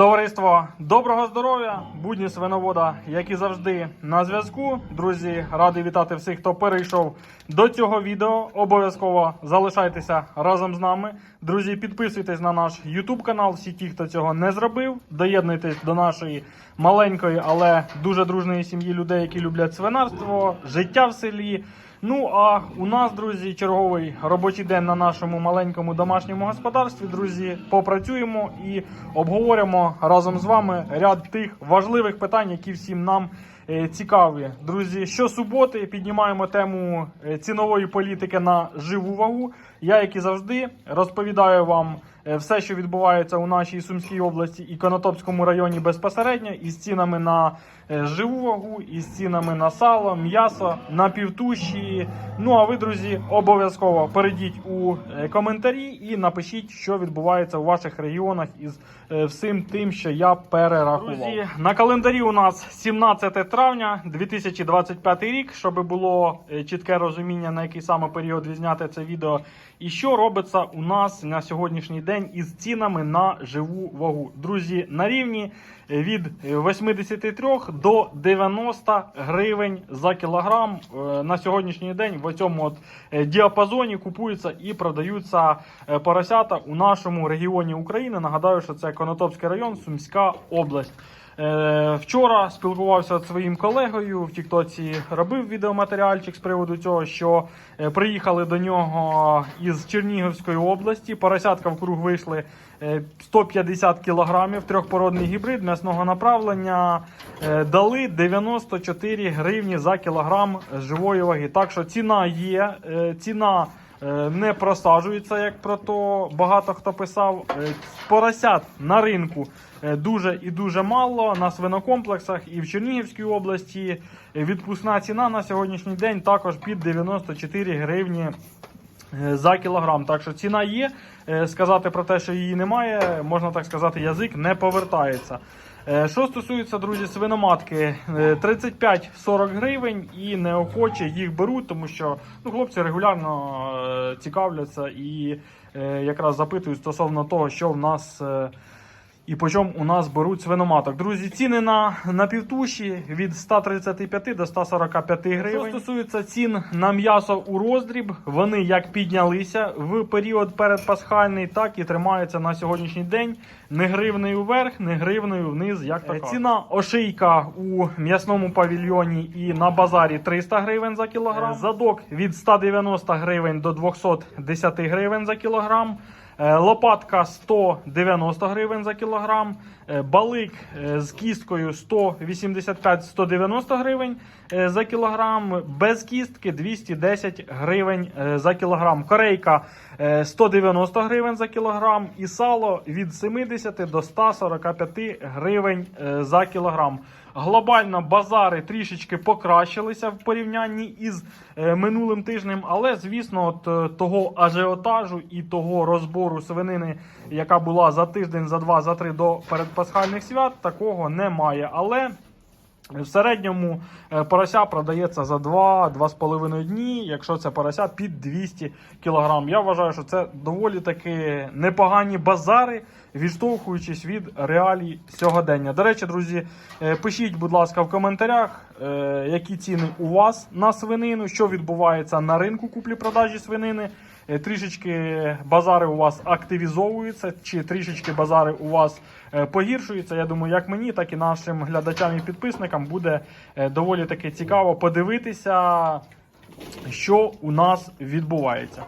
Товариство, доброго здоров'я! Будні свиновода, як і завжди, на зв'язку. Друзі, радий вітати всіх, хто перейшов до цього відео. Обов'язково залишайтеся разом з нами. Друзі, підписуйтесь на наш YouTube канал. Всі ті, хто цього не зробив. Доєднуйтесь до нашої маленької, але дуже дружної сім'ї людей, які люблять свинарство, життя в селі. Ну а у нас, друзі, черговий робочий день на нашому маленькому домашньому господарстві. Друзі, попрацюємо і обговоримо разом з вами ряд тих важливих питань, які всім нам цікаві. Друзі, щосуботи піднімаємо тему е, цінової політики на живу вагу. Я, як і завжди, розповідаю вам е, все, що відбувається у нашій Сумській області і Конотопському районі безпосередньо, із цінами на е, живу вагу, із цінами на сало, м'ясо, на півтуші. Ну а ви, друзі, обов'язково перейдіть у е, коментарі і напишіть, що відбувається у ваших регіонах із е, всім тим, що я перерахував. Друзі, на календарі у нас 17 травня 2025 рік, щоб було е, чітке розуміння, на який саме період відзняти це відео. І що робиться у нас на сьогоднішній день із цінами на живу вагу. Друзі, на рівні е, від 83 до 90 гривень за кілограм е, на сьогоднішній день в цьому от е, діапазоні купуються і продаються е, поросята у нашому регіоні України. Нагадаю, що це Конотопський район, Сумська область. Е, Вчора спілкувався з своїм колегою в Тіктоці, робив відеоматеріальчик з приводу цього, що е, приїхали до нього із Чернігівської області. Поросятка в круг вийшли е, 150 кілограмів, трьохпородний гібрид м'ясного направлення. Е, Дали 94 гривні за кілограм живої ваги. Так що ціна є, е, ціна. Е, Не просаджується, як про то багато хто писав. Е, Поросят на ринку е, дуже і дуже мало на свинокомплексах і в Чернігівській області. Відпускна ціна на сьогоднішній день також під 94 гривні за кілограм. Так що ціна є. Е, Сказати про те, що її немає, можна так сказати, язик не повертається. Е, Що стосується, друзі, свиноматки, е, 35-40 гривень і неохоче їх беруть, тому що ну, хлопці регулярно е, цікавляться і е, якраз запитують стосовно того, що в нас. Е, і по чому у нас беруть свиноматок. Друзі, ціни на, на півтуші від 135 до 145 гривень. Що стосується цін на м'ясо у роздріб, вони як піднялися в період передпасхальний, так і тримаються на сьогоднішній день. Не гривнею вверх, не гривнею вниз. Як така. Ціна ошийка у м'ясному павільйоні і на базарі 300 гривень за кілограм. Задок від 190 гривень до 210 гривень за кілограм. Е, Лопатка 190 гривень за кілограм, Е, балик е, з кісткою 185-190 гривень за кілограм, без кістки 210 гривень за кілограм. Корейка е, 190 гривень за кілограм і сало від 70 до 145 гривень за кілограм. Глобально базари трішечки покращилися в порівнянні із е, минулим тижнем, але звісно, от е, того ажіотажу і того розбору свинини, яка була за тиждень, за два, за три до передпасхальних свят, такого немає. Але в середньому е, порося продається за 2-2,5 дні, якщо це порося під 200 кг. Я вважаю, що це доволі таки непогані базари, відштовхуючись від реалій сьогодення. До речі, друзі, е, пишіть, будь ласка, в коментарях, е, які ціни у вас на свинину, що відбувається на ринку куплі-продажі свинини. Е, Трішечки базари у вас активізовуються, чи трішечки базари у вас е, погіршуються. Я думаю, як мені, так і нашим глядачам і підписникам буде е, доволі таки цікаво подивитися, що у нас відбувається.